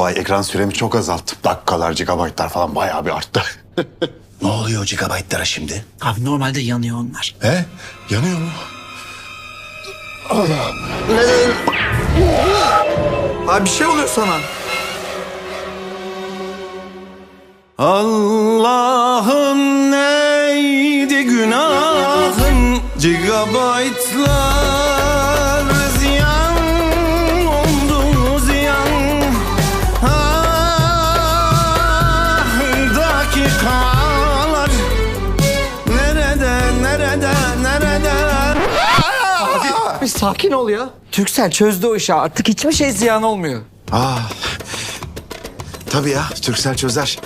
Ay ekran süremi çok azalttım. Dakikalar, gigabaytlar falan bayağı bir arttı. Ne oluyor gigabaytlara şimdi? Abi normalde yanıyor onlar. He? Yanıyor mu? Abi bir şey oluyor sana. Allah'ım neydi günahım Gigabaytlar Bir sakin ol ya. Türksel çözdü o işi artık hiçbir şey ziyan olmuyor. Ah. Tabii ya, Türksel çözer.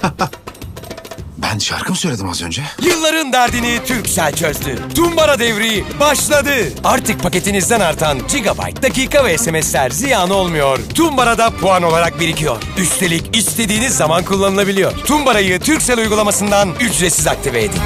ben şarkı mı söyledim az önce? Yılların derdini Türksel çözdü. Tumbara devri başladı. Artık paketinizden artan gigabyte, dakika ve SMS'ler ziyan olmuyor. Tumbara'da puan olarak birikiyor. Üstelik istediğiniz zaman kullanılabiliyor. Tumbara'yı Türksel uygulamasından ücretsiz aktive edin.